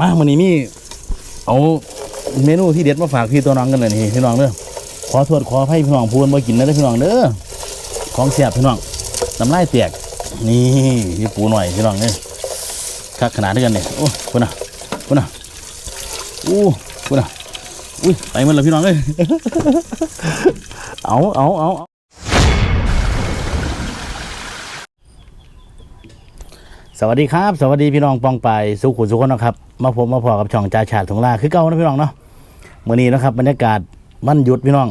มาวันนี้มีเอาเมนูที่เด็ดมาฝากพี่ตัวน้องกันเลยนี่พี่น้องเด้อขอโทษขอให้พี่น้องพูดมากินนะเด้อพี่น้องเด้อของเสียบพี่น้องน้ำลายเตียกนี่พี่ปูหน่อยพี่น้องเนี่ยคักขนาดนี้กันเนี่ยโอ้คุณน่ะคุณน่ะอู้คุณน่ะอุ้ยไปมันแล้วพี่น้องเลยเอาเอาเอาเอา สวัสดีครับ สวัสดีพี่น้องปองไปสุขุมสุขคนนะครับ มาผมมาพอกับช่องจ่าฉาดถงลาคือเก่านะพี่น้องเนาะมื่อนี้นะครับบรรยากาศวันหยุดพี่น้อง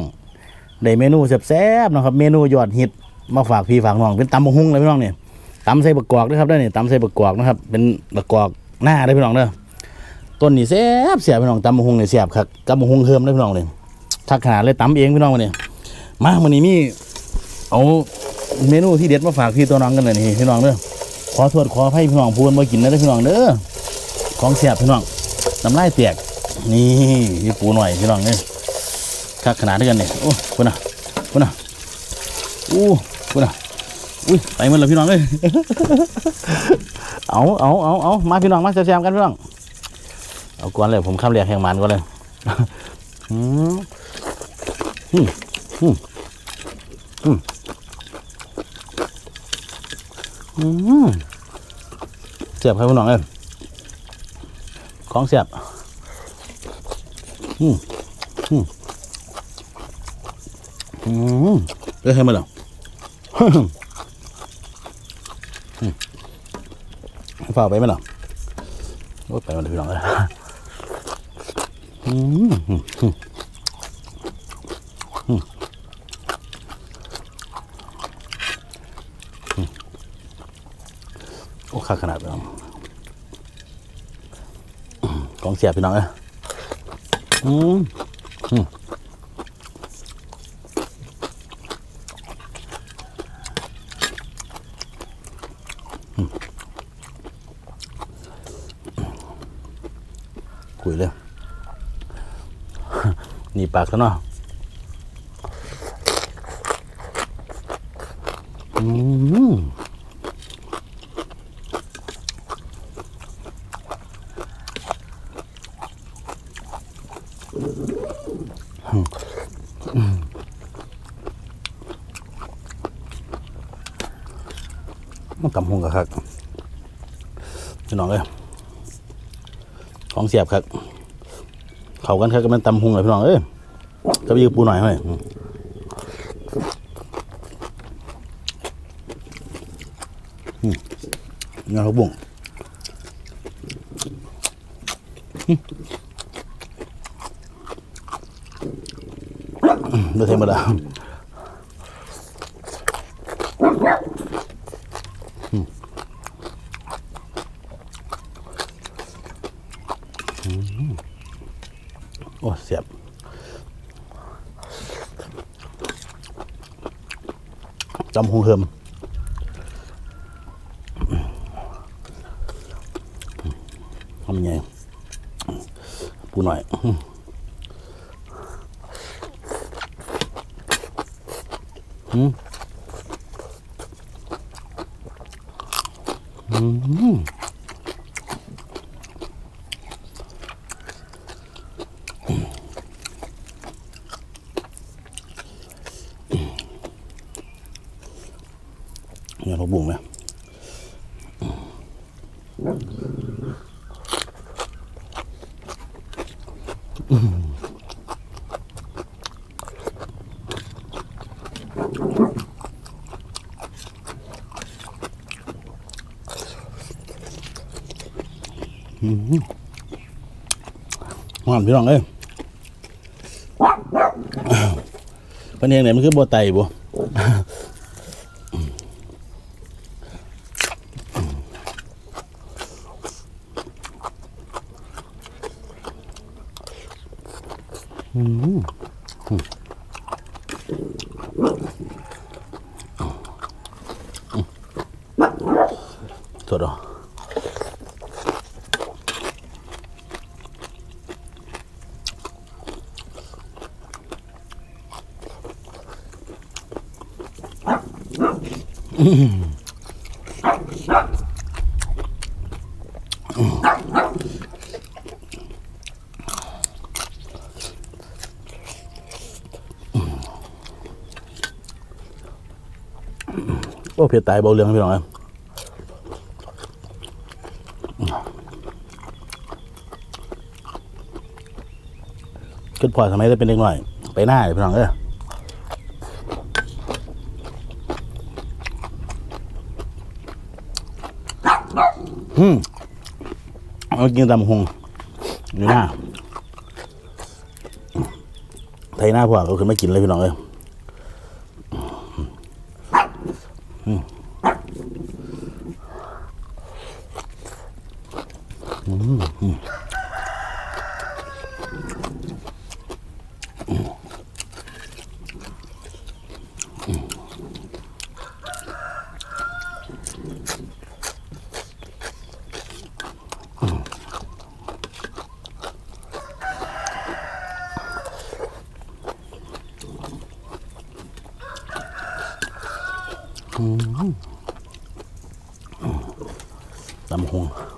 ได้เมนูแซ่บๆนะครับ เมนูยอดฮิตมาฝากพี่ฝากน้องเป็นตำบะฮุ่งเลยพี่น้องเนี่ยตำใส่บะกอกด้วยครับได้เนี่ยตำใส่บะกอกนะครับ เป็นบะกอกหน้าได้พี่น้องเด้อต้นนี่แซ่บเสียบพี่น้องตำบะฮุ่งเนี่ยเสียบครับตำบะฮุ่งเฮิมได้พี่น้องเลยทักขนาดเลยตำเองพี่น้องวันนี้มาวันนี้มีเอาเมนูที่เด็ดมาฝากพี่ตัวน้องกันเลยนี่พี่น้องเด้อ ขอโทษขอให้พี่น้องพูดมากินนะเด้พี่น้องเด้อของเสียบพี่น้องน้ำลายเตียกนี่พี่ปูหน่อยพี่น้องเนี่ยคักขนาดนี้กันเนี่ยโอ้คุณน่ะคุณน่ะอู้คุณน่ะอุ้ยไปหมันแล้วพี่น้องเลยเอาเอาเอาเอามาพี่น้องมาแซมกันพี่น้องเอาก่อนเลยผมข้ามเรียกแห่งมันก่อนเลยอืมอืมอืมอืมอืม เสียบครับพี่น้องเอ้ยของเสียบอืมอืมอืมเอ้ยให้มาแล้วฝ่ากไปไหมล่ะโอ้ไปมาเลยพี่น้องเลยอืมอืมอืมอืมอืม โอ้ขาขนาดพี่น้องอืมกองเสียพี่น้องเลยอืมอืมคุยเลยนี่ปากซะเนาะอืม ตำหงกับครับพี่น้องเลยของเสียบครับ เขากันครับก็มันตำหุงเลยพี่น้องเอ้ยจะไปยืมปูหน่อยให้อืมอืมงานเขาบุ้งอืมอืมไม่ธรรมดา โอ้เสียบจำหงเฮิมทำยังไงปูหน่อยอืมอืม เนี่ยเราบุ้งไหมหวานพี่น้องเอ้ยเป็นเองเนี่ยมันคือบัวไตบัว โทษเห รออ้เผ็ดตายเบาเรื่องพี่น้องเอ้ยขึ้นพอสมัยได้เป็นเด็กหน่อย ไปหน้าเลยพี่น้องเอ้ยอืมเอากินตำหงอยู่หน้าไทยหน้าพวกเอาขึ้นมากินเลยพี่น้องเอ้ย ตำหง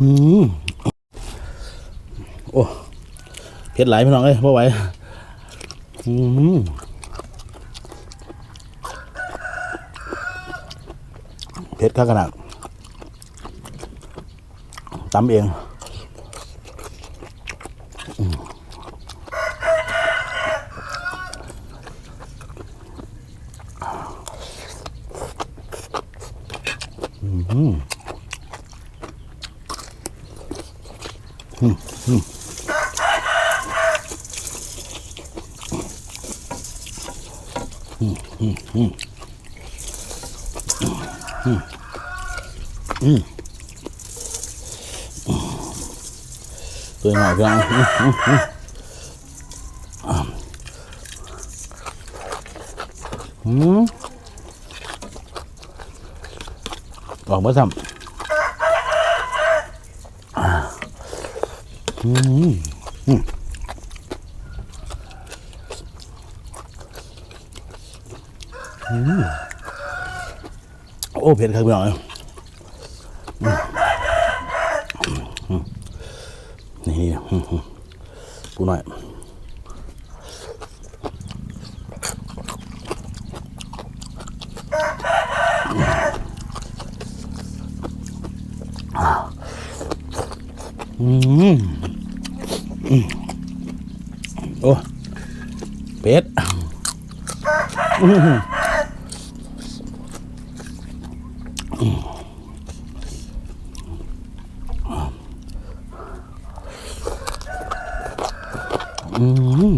อืมโอ้เผ็ดหลายพี่น้องเอ้ยพ่ไหวอืมเผ็ดข้าขนาดตำเอง ตัวหน่อยพี่น้องอื้ออื้ออื้ออืมออกมาซ้ำอืมอืมอืม โอ้เผ็ดครับพี่น้องเอ้ยนี่นี่ปูหน่อยอืม โอ้เป็ดอืม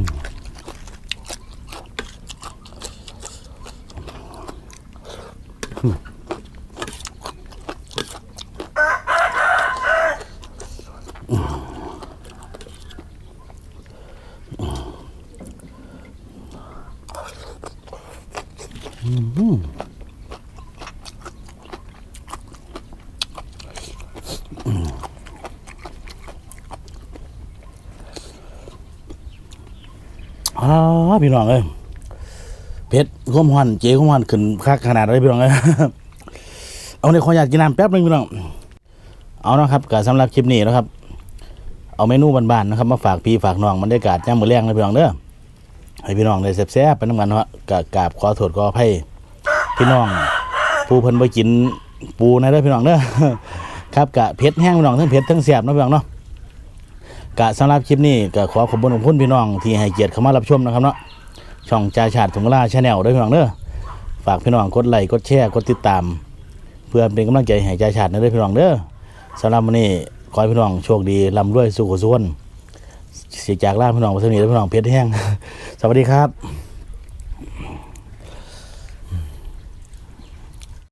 อ้าพี่น้องเอ้ยเผ็ดข้มหันเจ๊ข้มหันขึ้นคักขนาดเลยพี่น้องเอ้ยเอาในขออยากกินน้ำแป๊บนึงพี่น้องเอานะครับก็สำหรับคลิปนี้นะครับ เอาเมนูบ้านๆนะครับ มาฝากพี่ฝากน้องบรรยากาศย่ามมือแรงเลยพี่น้องเด้อให้พี่น้องได้แซ่บๆไปน้ำกันเนาะกะกราบขอโทษขออภัยพี่น้อง ผู้เพิ่นบ่กินปูนะเด้อพี่น้องเด้อครับกะเผ็ดแห้งพี่น้องทั้งเผ็ดทั้งแซ่บนะพี่น้องเนาะ กะสำหรับคลิปนี้ก็ขอขอบคุณขอบคุณพี่น้องที่ให้เกียรติเข้ามารับชมนะครับเนาะช่องจ่าชาติถุงลาชาแนลด้วยพี่น้องเด้อฝากพี่น้องกดไลค์กดแชร์กดติดตาม เพื่อเป็นกำลังใจให้จ่าชาตินะเด้อพี่น้องเด้อสำหรับวันนี้ขอให้พี่น้องโชคดีร่ำรวยสุขสุขเสียจากลาพี่น้องไปสนี้แล้วพี่น้องเพชรแห้งสวัสดีครับ